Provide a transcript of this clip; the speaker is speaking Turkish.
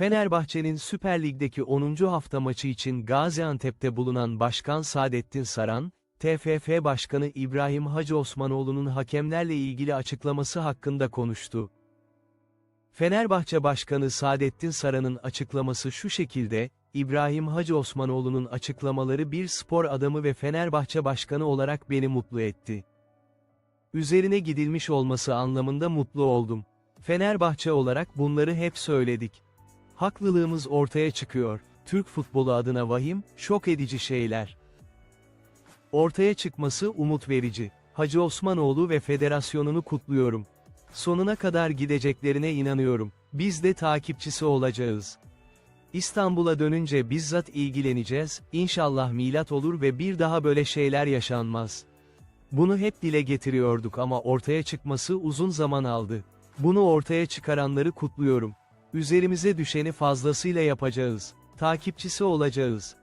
Fenerbahçe'nin Süper Lig'deki 10. hafta maçı için Gaziantep'te bulunan Başkan Saadettin Saran, TFF Başkanı İbrahim Hacı Osmanoğlu'nun hakemlerle ilgili açıklaması hakkında konuştu. Fenerbahçe Başkanı Saadettin Saran'ın açıklaması şu şekilde, İbrahim Hacı Osmanoğlu'nun açıklamaları bir spor adamı ve Fenerbahçe Başkanı olarak beni mutlu etti. Üzerine gidilmiş olması anlamında mutlu oldum. Fenerbahçe olarak bunları hep söyledik. Haklılığımız ortaya çıkıyor. Türk futbolu adına vahim, şok edici şeyler. Ortaya çıkması umut verici. Hacı Osmanoğlu ve federasyonunu kutluyorum. Sonuna kadar gideceklerine inanıyorum. Biz de takipçisi olacağız. İstanbul'a dönünce bizzat ilgileneceğiz, İnşallah milat olur ve bir daha böyle şeyler yaşanmaz. Bunu hep dile getiriyorduk ama ortaya çıkması uzun zaman aldı. Bunu ortaya çıkaranları kutluyorum. Üzerimize düşeni fazlasıyla yapacağız. Takipçisi olacağız.